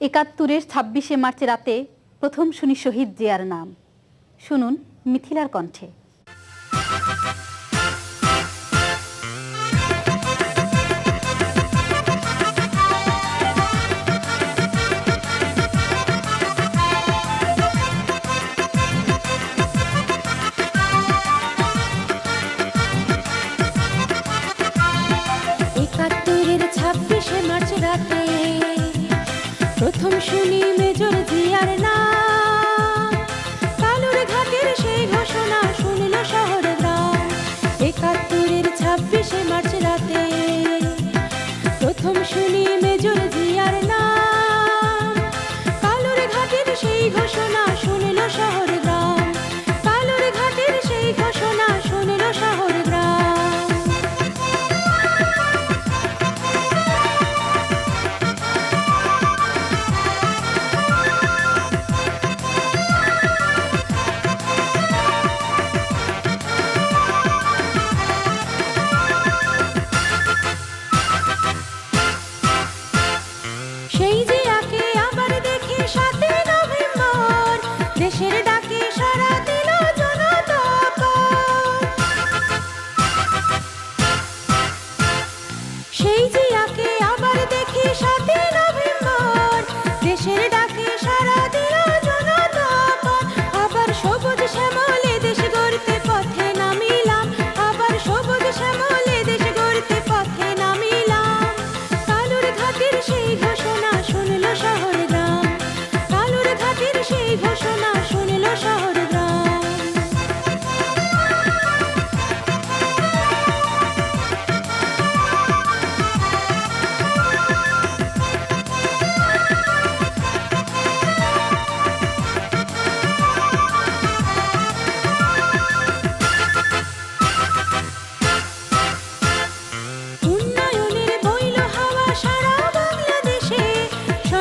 একাত্তরের ছাব্বিশে মার্চ রাতে প্রথম শুনি শহীদ জিয়ার নাম। শুনুন মিথিলার কণ্ঠে। প্রথম শুনি মেজর জিয়ার নাম। সেই যে আকে